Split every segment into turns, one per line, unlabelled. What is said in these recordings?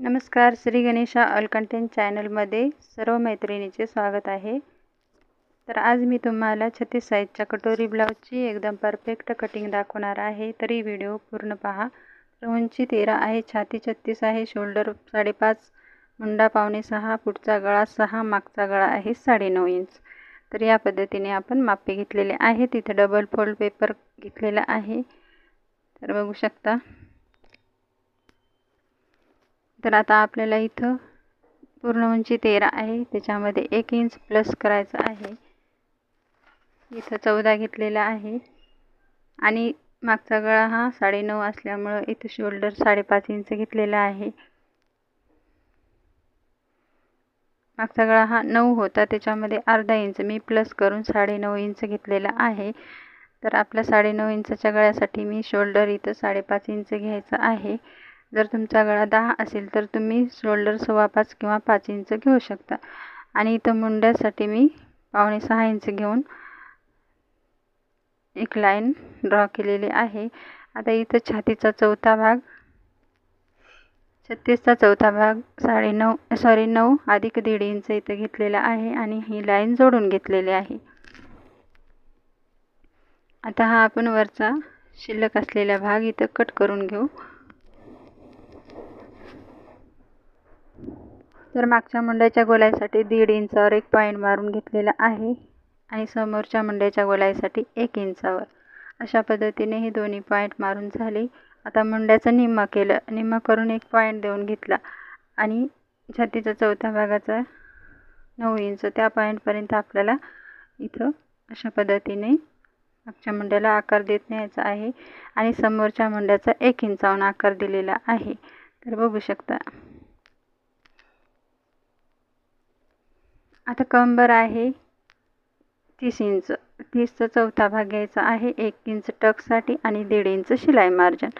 नमस्कार Shri Ganesha all content चॅनलमध्ये सर्व मैत्रिणीचे स्वागत आहे. तर आज मी तुम्हाला छत्तीस साईजच्या कटोरी ब्लाऊजची एकदम परफेक्ट कटिंग दाखवणार आहे. तरी व्हिडिओ पूर्ण पहा. तर उंची तेरा आहे छाती छत्तीस आहे शोल्डर साडेपाच मुंडा पावणे सहा पुढचा गळा सहा मागचा गळा आहे साडेनऊ इंच. तर या पद्धतीने आपण मापे घेतलेले आहे तिथे डबल फोल्ड पेपर घेतलेला आहे. तर बघू शकता. तर आता आपल्याला इथं पूर्ण उंची तेरा आहे. त्याच्यामध्ये एक इंच प्लस करायचं आहे. इथं चौदा घेतलेला आहे. आणि मागचा गळा हा साडेनऊ असल्यामुळं इथं शोल्डर साडेपाच इंच घेतलेला आहे. मागचा गळा हा नऊ होता. त्याच्यामध्ये अर्धा इंच मी प्लस करून साडेनऊ इंच घेतलेला आहे. तर आपल्या साडेनऊ इंचाच्या गळ्यासाठी मी शोल्डर इथं साडेपाच इंच घ्यायचं आहे. जर तुमचा गळा दहा असेल तर तुम्ही शोल्डर सव्वा पाच किंवा पाच इंच घेऊ शकता. आणि इथं मुंड्यासाठी मी पावणे सहा इंच घेऊन एक लाईन ड्रॉ केलेली आहे. आता इथं छातीचा चौथा भाग छत्तीसचा चौथा भाग साडेनऊ सॉरी नऊ अधिक दीड इंच इथं घेतलेला आहे आणि ही लाईन जोडून घेतलेली आहे. आता हा आपण वरचा शिल्लक असलेला भाग इथं कट करून घेऊ. तर मागच्या मुंड्याच्या गोलाईसाठी दीड इंचावर एक पॉईंट मारून घेतलेला आहे. आणि समोरच्या मुंड्याच्या गोलाईसाठी एक इंचावर. अशा पद्धतीने हे दोन्ही पॉईंट मारून झाले. आता मुंड्याचं निम्मा केलं. निम्मा करून एक पॉईंट देऊन घेतला. आणि छातीचा चौथ्या भागाचा नऊ इंच. त्या पॉईंटपर्यंत आपल्याला इथं अशा पद्धतीने मागच्या मुंड्याला आकार देत न्यायचा आहे. आणि समोरच्या मुंड्याचा एक इंचावून आकार दिलेला आहे. तर बघू शकता. आता कंबर आहे. तीस इंच तीसचा चौथा भाग घ्यायचा आहे. एक इंच टकसाठी आणि दीड इंच शिलाई मार्जिन.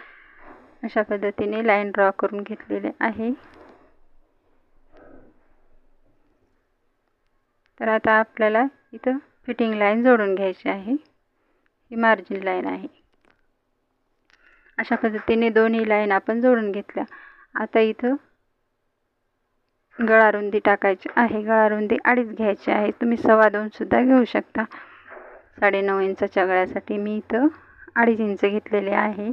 अशा पद्धतीने लाईन ड्रॉ करून घेतलेले आहे. तर आता आपल्याला इथं फिटिंग लाईन जोडून घ्यायची आहे. ही मार्जिन लाईन आहे. अशा पद्धतीने दोन्ही लाईन आपण जोडून घेतल्या. आता इथं गळारुंदी टाकायची आहे. गळारुंदी अडीच घ्यायची आहे. तुम्ही सव्वा दोनसुद्धा घेऊ शकता. साडेनऊ इंचाच्या गळ्यासाठी मी इथं अडीच इंच घेतलेले आहे.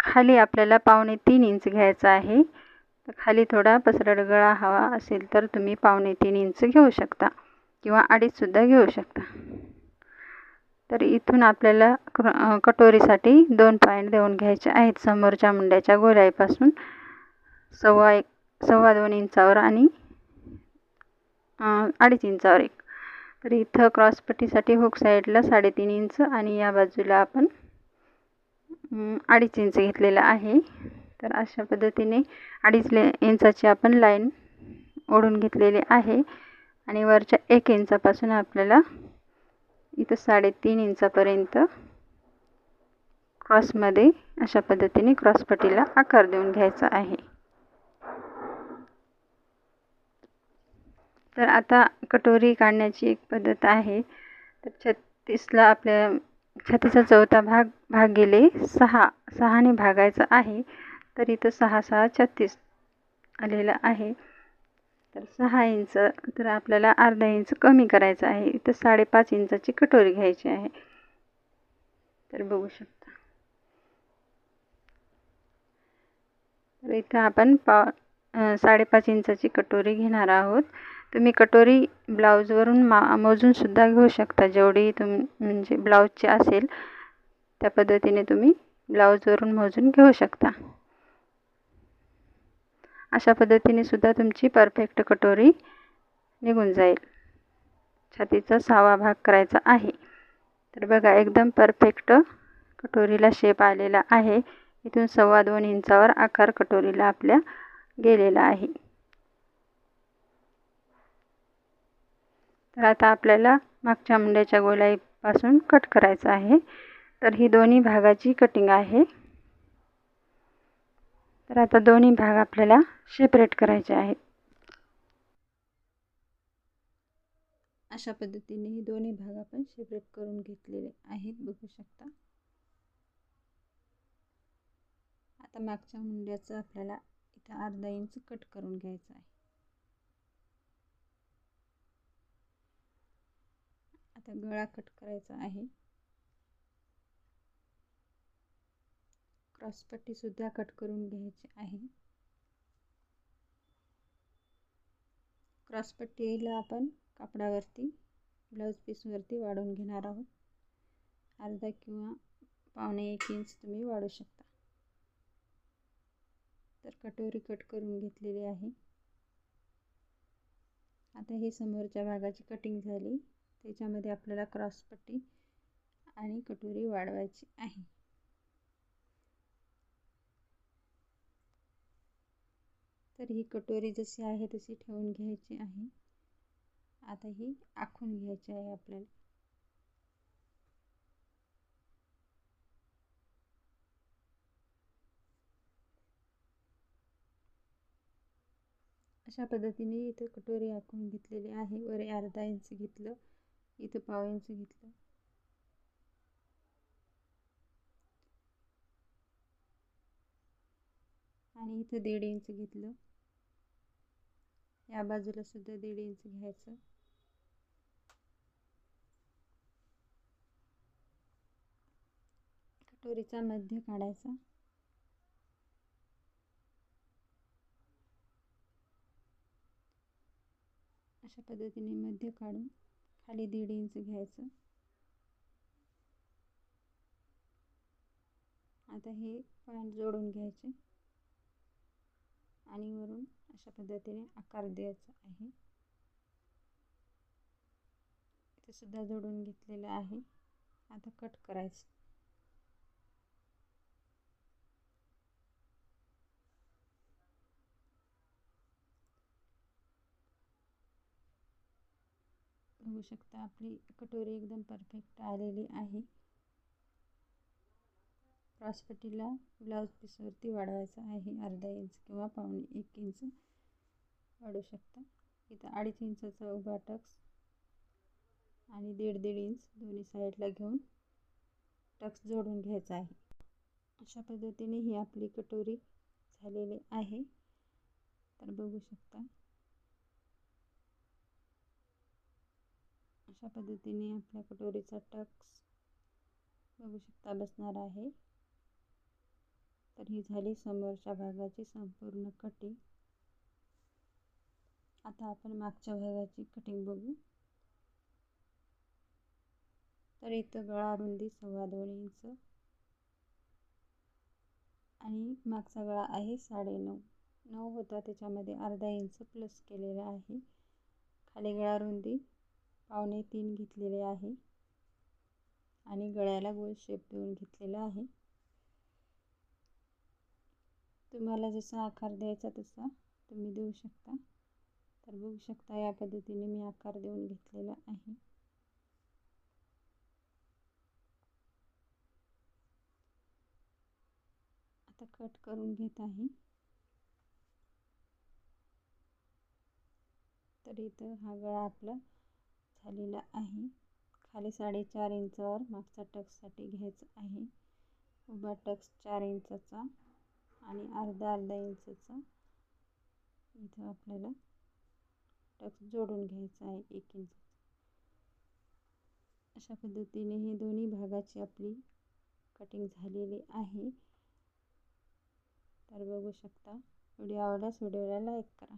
खाली आपल्याला पावणे तीन इंच घ्यायचं आहे. तर खाली थोडा पसरड गळा हवा असेल तर तुम्ही पावणे तीन इंच घेऊ शकता किंवा अडीचसुद्धा घेऊ शकता. तर इथून आपल्याला कटोरीसाठी दोन पॉईंट देऊन घ्यायचे आहेत. समोरच्या मुंड्याच्या गोलाईपासून सव्वा एक सव्वा दोन इंचावर आणि अडीच इंचावर एक. तर इथं क्रॉसपट्टीसाठी हुक साईडला साडेतीन इंच आणि या बाजूला आपण अडीच इंच घेतलेला आहे. तर अशा पद्धतीने अडीच ले इंचाची आपण लाईन ओढून घेतलेली आहे. आणि वरच्या एक इंचापासून आपल्याला इथं साडेतीन इंचापर्यंत क्रॉसमध्ये अशा पद्धतीने क्रॉसपट्टीला आकार देऊन घ्यायचा आहे. तर आता कटोरी काढण्याची एक पद्धत आहे. तर छत्तीसला आपल्या छत्तीसचा चौथा भाग भाग गेले. सहा सहाने भागायचा आहे. तर इथं सहा सहा छत्तीस आलेलं आहे. तर सहा इंच तर आपल्याला अर्धा इंच कमी करायचं आहे. इथं साडेपाच इंचाची कटोरी घ्यायची आहे. तर बघू शकता. तर इथं आपण पा साडेपाच इंचाची कटोरी घेणार आहोत. तुम्ही कटोरी ब्लाऊजवरून मा मोजूनसुद्धा घेऊ शकता. जेवढी तुम म्हणजे ब्लाऊजची असेल त्या पद्धतीने तुम्ही ब्लाऊजवरून मोजून घेऊ शकता. अशा पद्धतीने सुद्धा तुमची परफेक्ट कटोरी निघून जाईल. छातीचा सहावा भाग करायचा आहे. तर बघा एकदम परफेक्ट कटोरीला शेप आलेला आहे. इथून सव्वा दोन इंचावर आकार कटोरीला आपल्या गेलेला आहे. तर आता आपल्याला मागच्या मुंड्याच्या गोलाईपासून कट करायचं आहे. तर ही दोन्ही भागाची कटिंग आहे. तर आता दोन्ही भाग आपल्याला सेपरेट करायचे आहेत. अशा पद्धतीने ही दोन्ही भाग आपण सेपरेट करून घेतलेले आहेत बघू शकता. आता मागच्या मुंड्याचं आपल्याला इथं अर्धा इंच कट करून घ्यायचं आहे. आता गळा कट करायचा आहे. क्रॉसपट्टीसुद्धा कट करून घ्यायची आहे. क्रॉसपट्टीला आपण कापडावरती ब्लाऊज पीसवरती वाढवून घेणार आहोत. अर्धा किंवा पावणे एक इंच तुम्ही वाढू शकता. तर कटोरी कट करून घेतलेली आहे. आता ही समोरच्या भागाची कटिंग झाली. त्याच्यामध्ये आपल्याला क्रॉसपट्टी आणि कटोरी वाढवायची आहे. तर ही कटोरी जशी आहे तशी ठेवून घ्यायची आहे. आता ही आखून घ्यायची आहे आपल्याला. अशा पद्धतीने इथं कटोरी आखून घेतलेली आहे. वर अर्धा इंच घेतलं. इथं पाव इंच घेतलं. आणि इथं दीड इंच घेतलं. या बाजूला सुद्धा दीड इंच घ्यायचं. कटोरीचा मध्य काढायचा. अशा पद्धतीने मध्य काढून खाली दीड इंच घ्यायचं. आता हे पॉईंट जोडून घ्यायचे. आणि वरून अशा पद्धतीने आकार द्यायचा आहे. इथे सुद्धा जोडून घेतलेलं आहे. आता कट करायचं. बघू शकता. आपली कटोरी एकदम परफेक्ट आलेली आहे. क्रॉसपट्टीला ब्लाऊज पीसवरती वाढवायचा आहे. अर्धा इंच किंवा पावणे एक इंच वाढू शकता. इथं अडीच इंचाचा उभा टक्स आणि दीड दीड इंच दोन्ही साईडला घेऊन टक्स जोडून घ्यायचा आहे. अशा पद्धतीने ही आपली कटोरी झालेली आहे. तर बघू शकता. अशा पद्धतीने आपल्या कटोरीचा टक्स बघू शकता बसणार आहे. तर ही झाली समोरच्या भागाची संपूर्ण कटिंग आता आपण मागच्या भागाची कटिंग बघू. तर इथं गळा रुंदी सव्वा दोन इंच आणि मागचा गळा आहे साडेनऊ नऊ. होता त्याच्यामध्ये अर्धा इंच प्लस केलेला आहे. खाली गळा रुंदी पावणे तीन घेतलेले आहे. आणि गळ्याला गोल शेप देऊन घेतलेला आहे. तुम्हाला जसा आकार द्यायचा तसा तुम्ही देऊ शकता. तर बघू शकता या पद्धतीने मी आकार देऊन घेतलेला आहे. आता कट करून घेत आहे. तर इथं हा गळा आपला झालेला आहे. खाली साडेचार इंचावर मागचा टक्ससाठी घ्यायचा आहे. उभा टक्स चार इंचाचा आणि अर्धा अर्धा इंचाचा. इथं आपल्याला टक्स जोडून घ्यायचा आहे एक इंच. अशा पद्धतीने हे दोन्ही भागाची आपली कटिंग झालेली आहे. तर बघू शकता. व्हिडिओ आवडल्यास व्हिडिओला लाईक करा.